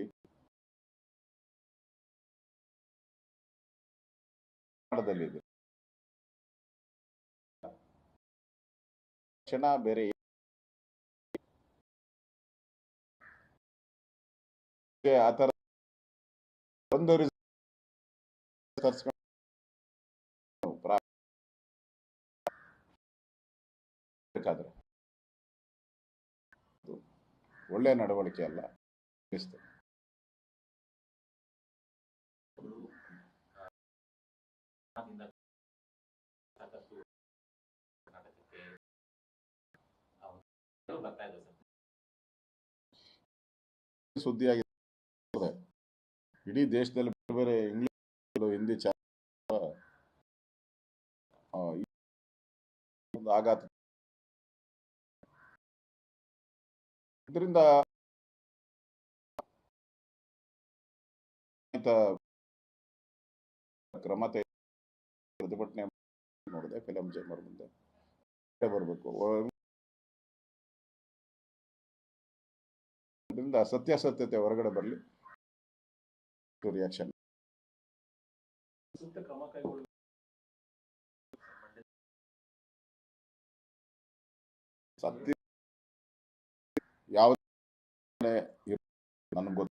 ಇದೆ ಕ್ಷಣ ಬೇರೆ. ಏ- ಆ ಥರ ಒಂದು ತರ್ಸ್ಕೊಂಡು ಬೇಕಾದ್ರೆ ಅದು ಒಳ್ಳೆ ನಡವಳಿಕೆ ಅಲ್ಲ ಅನಿಸ್ತು ಅವರು ಆ, ದಿಂದ ಸಾಕಷ್ಟು ಕರ್ನಾಟಕಕ್ಕೆ ಆ ಒಂದು ಬರ್ತಾ ನಡವಳಿಕೆ ಅಲ್ಲ. ಸುದ್ದಿ ಸುದ್ದಿಯಾಗಿದೆ. ಇಡೀ ದೇಶದಲ್ಲಿ ಬೇರೆ ಬೇರೆ ಇಂಗ್ಲಿಷ್ ಹಿಂದಿ ಚಾನಲ್ ಆಘಾತ ಇದರಿಂದ ಕ್ರಮ ತೆಗೆ ಪ್ರತಿಭಟನೆ ನೋಡಿದೆ ಫಿಲಂ ಚೇಂಬರ್ ಮುಂದೆ. ಬರಬೇಕು. ಅದರಿಂದ ಸತ್ಯಾಸತ್ಯತೆ ಹೊರಗಡೆ ಬರಲಿ. ರಿಯಾಕ್ಷನ್ ಸೂಕ್ತ ಕ್ರಮ ಕೈಗೊಳ್ಳಬೇಕು ಮಂಡ್ಯ ಸತ್ಯ ಯಾವ ನನಗೆ ಗೊತ್ತ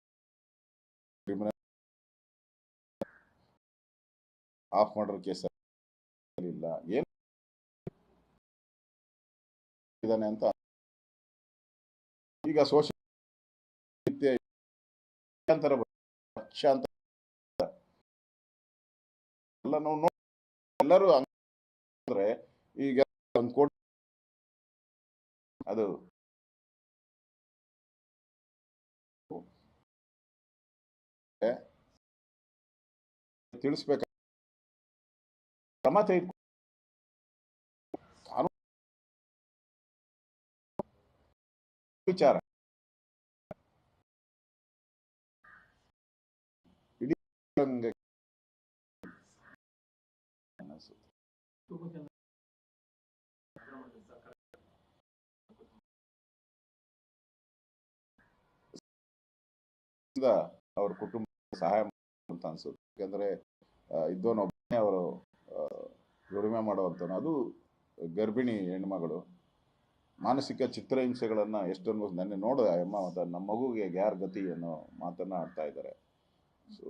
ಆಫ್ ಮಾಡರ್ ಕೇಸ್ ಇಲ್ಲ. ಏನು ಇದ್ದಾನೆ ಅಂತ ಈಗ ಸೋಷಿಯಲ್ ಲಕ್ಷಾಂತರ ಲಕ್ಷಾಂತರ ಎಲ್ಲ ನಾವು ನೋ- ಎಲ್ಲರೂ ಅಂದ್ರೆ ಈಗ ಒಂದು ಕೋಟಿ ಅದು ತಿಳಿಸ್ಬೇಕು. ಕ್ರಮ ತೆಗೆದುಕೊಂಡು ವಿಚಾರ. ಇಡೀ ಅವ್ರ ಕುಟುಂಬ ಸಹಾಯ ಅಂತ ಅನ್ಸುತ್ತೆ. ಯಾಕಂದ್ರೆ ಇದ್ದವನೊಬ್ಬನೇ ಅವರು ದುಡಿಮೆ ಮಾಡುವಂಥವ್ನು ಅದು ಗರ್ಭಿಣಿ ಹೆಣ್ಮಗಳು. ಮಾನಸಿಕ ಚಿತ್ರಹಿಂಸೆಗಳನ್ನು ಎಷ್ಟೊಂದು ನೆನ್ನೆ ನೋಡಿದೆ ಅಮ್ಮ ಮತ್ತು ನಮ್ಮ ಮಗುಗೆ ಯಾರ ಗತಿ ಅನ್ನೋ ಮಾತನ್ನ ಆಡ್ತಾ ಇದ್ದಾರೆ. ಸೊ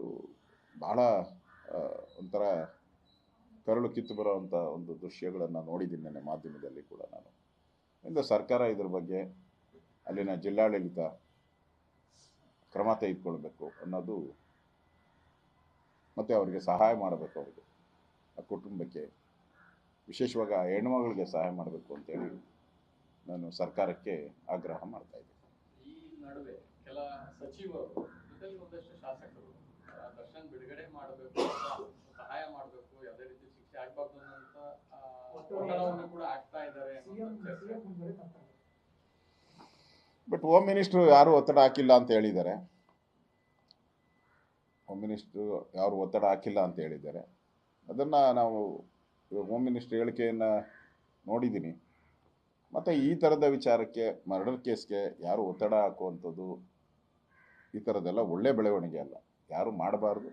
ಆ, ಒಂಥರ ಕರಳು ಕಿತ್ತು ಬರುವಂಥ ಒಂದು ದೃಶ್ಯಗಳನ್ನು ನೋಡಿದ್ದೀನಿ ನನ್ನ ಮಾಧ್ಯಮದಲ್ಲಿ ಕೂಡ ನಾನು. ಇಂದ ಸರ್ಕಾರ ಇದ್ರ ಬಗ್ಗೆ ಅಲ್ಲಿನ ಜಿಲ್ಲಾಡಳಿತ ಕ್ರಮ ತೆಗೆದುಕೊಳ್ಬೇಕು ಅನ್ನೋದು ಮತ್ತು ಅವರಿಗೆ ಸಹಾಯ ಮಾಡಬೇಕು ಅವರಿಗೆ. ಆ ಕುಟುಂಬಕ್ಕೆ ವಿಶೇಷವಾಗಿ ಆ ಹೆಣ್ಮಗಳಿಗೆ ಸಹಾಯ ಮಾಡಬೇಕು ಅಂತೇಳಿ ನಾನು ಸರ್ಕಾರಕ್ಕೆ ಆಗ್ರಹ ಮಾಡ್ತಾ ಇದ್ದೀನಿ. ಈ ನಡುವೆ ಕೆಲ ಸಚಿವರು ಒಂದಷ್ಟು ಶಾಸಕರು ಆ, ದರ್ಶನ್ ಬಿಡುಗಡೆ ಮಾಡಬೇಕು ಸಹಾಯ ಮಾಡಬೇಕು ಯಾವುದೇ ರೀತಿ ಶಿಕ್ಷೆ ಆಗ್ಬಾರ್ದು ಅಂತ ಒತ್ತಡವನ್ನು ಕೂಡ ಆಗ್ತಾ ಇದ್ದಾರೆ ಬಟ್ ಹೋಮ್ ಮಿನಿಸ್ಟರ್ ಯಾರು ಒತ್ತಡ ಹಾಕಿಲ್ಲ ಅಂತ ಹೇಳಿದ್ದಾರೆ. ಹೋಮ್ ಮಿನಿಸ್ಟ್ರು ಯಾರು ಒತ್ತಡ ಹಾಕಿಲ್ಲ ಅಂತ ಹೇಳಿದ್ದಾರೆ. ಅದನ್ನು ನಾವು ಹೋಮ್ ಮಿನಿಸ್ಟ್ರ್ ಹೇಳಿಕೆಯನ್ನು ನೋಡಿದ್ದೀನಿ ಮತ್ತು ಈ ಥರದ ವಿಚಾರಕ್ಕೆ ಮರ್ಡರ್ ಕೇಸ್ಗೆ ಯಾರು ಒತ್ತಡ ಹಾಕುವಂಥದ್ದು ಈ ಥರದ್ದೆಲ್ಲ ಒಳ್ಳೆ ಬೆಳವಣಿಗೆ ಅಲ್ಲ. ಯಾರು ಮಾಡಬಾರ್ದು?